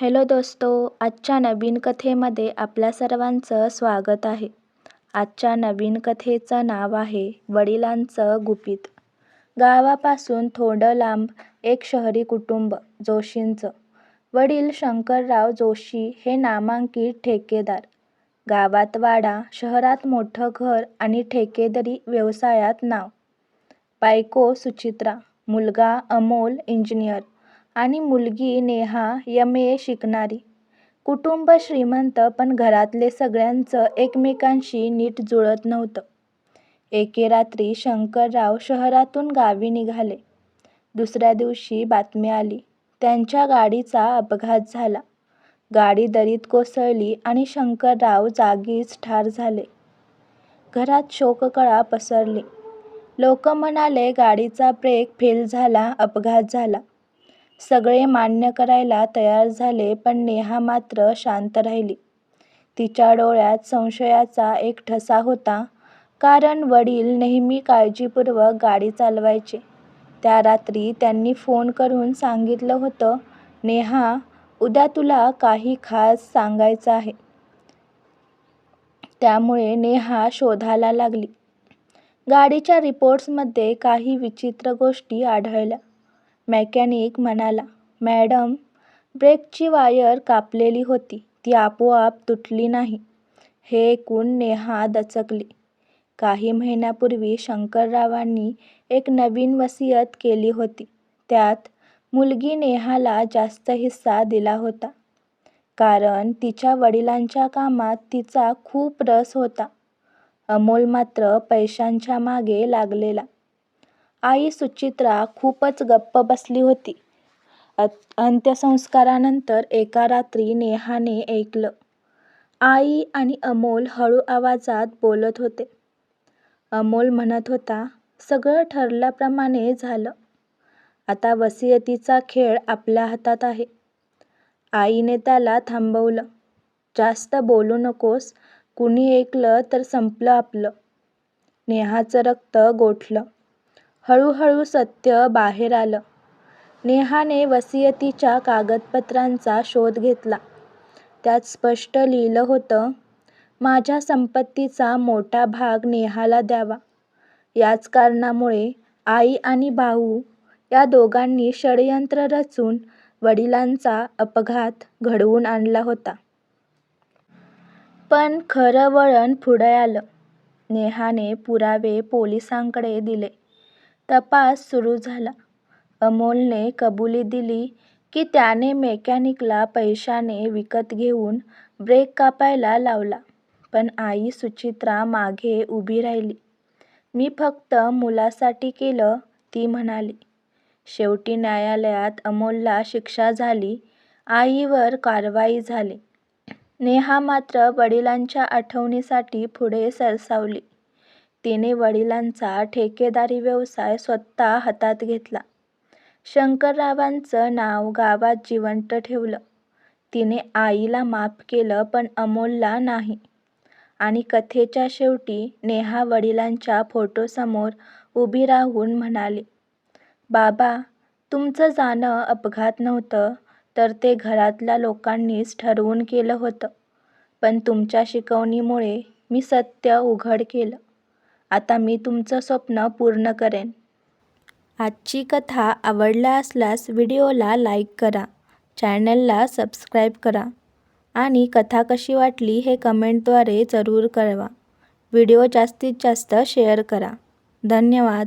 Hello दोस्तो आजच्या नवीन कथेमध्ये आपल्या सर्वांचं स्वागत आहे. आजच्या नवीन कथेचं नाव आहे वडिलांचं गुपित. गावापासून थोडं लांब एक शहरी कुटुंब जोशींचं. वडील शंकरराव जोशी हे नामांकित ठेकेदार. गावात वाडा शहरात मोठं घर आणि ठेकेदारी व्यवसायात नाव. बायको सुचित्रा मुलगा अमोल इंजिनियर. आणि मुलगी नेहा यम ए शिकणारी. कुटुंब श्रीमंत पण घरातले सगळ्यांचं एकमेकांशी नीट जुळत नव्हतं. एके रात्री शंकरराव शहरातून गावी निघाले. दुसऱ्या दिवशी बातमी आली त्यांच्या गाडीचा अपघात झाला. गाडी दरीत कोसळली आणि शंकरराव जागीच ठार झाले. घरात शोककळा पसरली. लोक म्हणाले गाडीचा ब्रेक फेल झाला अपघात झाला. सगळे मान्य करायला तयार झाले पण नेहा मात्र शांत राहिली. तिच्या डोळ्यात संशयाचा एक ठसा होता. कारण वडील नेहमी काळजीपूर्वक गाडी चालवायचे. त्या रात्री त्यांनी फोन करून सांगितलं होतं नेहा उद्या तुला काही खास सांगायचं आहे. त्यामुळे नेहा शोधायला लागली. गाडीच्या रिपोर्ट्समध्ये काही विचित्र गोष्टी आढळल्या. मेकॅनिक म्हणाला मॅडम ब्रेकची वायर कापलेली होती. ती आपोआप तुटली नाही. हे ऐकून नेहा दचकली. काही महिन्यापूर्वी शंकररावांनी एक नवीन वसियत केली होती. त्यात मुलगी नेहाला जास्त हिस्सा दिला होता. कारण तिच्या वडिलांच्या कामात तिचा खूप रस होता. अमोल मात्र पैशांच्या मागे लागलेला. आई सुचित्रा खूपच गप्प बसली होती. अंत्यसंस्कारानंतर एका रात्री नेहाने ऐकलं. आई आणि अमोल हळू आवाजात बोलत होते. अमोल म्हणत होता सगळं ठरल्याप्रमाणे झालं. आता वसियतीचा खेळ आपल्या हातात आहे. आईने त्याला थांबवलं. जास्त बोलू नकोस. कुणी ऐकलं तर संपलं आपलं. नेहाचं रक्त गोठलं. हळूहळू सत्य बाहेर आलं. नेहाने वसियतीच्या कागदपत्रांचा शोध घेतला. त्यात स्पष्ट लिहिलं होतं माझ्या संपत्तीचा मोठा भाग नेहाला द्यावा. याच कारणामुळे आई आणि भाऊ या दोघांनी षडयंत्र रचून वडिलांचा अपघात घडवून आणला होता. पण खरं वळण पुढे आलं. नेहाने पुरावे पोलिसांकडे दिले. तपास सुरू झाला. अमोलने कबुली दिली की त्याने मेकॅनिकला पैशाने विकत घेऊन ब्रेक कापायला लावला. पण आई सुचित्रा मागे उभी राहिली. मी फक्त मुलासाठी केलं ती म्हणाली. शेवटी न्यायालयात अमोलला शिक्षा झाली. आईवर कारवाई झाली. नेहा मात्र वडिलांच्या आठवणीसाठी पुढे सरसावली. तिने वडिलांचा ठेकेदारी व्यवसाय स्वतः हातात घेतला. शंकररावांचं नाव गावात जिवंत ठेवलं. तिने आईला माफ केलं पण अमोलला नाही. आणि कथेच्या शेवटी नेहा वडिलांच्या फोटोसमोर उभी राहून म्हणाली बाबा तुमचं जाणं अपघात नव्हतं तर ते घरातल्या लोकांनीच ठरवून केलं होतं. पण तुमच्या शिकवणीमुळे मी सत्य उघड केलं. आता मी तुमचं स्वप्न पूर्ण करेन. आजची कथा आवडला असल्यास व्हिडिओला लाईक करा चॅनलला सबस्क्राईब करा आणि कथा कशी वाटली हे कमेंटद्वारे जरूर कळवा. व्हिडिओ जास्तीत जास्त शेअर करा. धन्यवाद.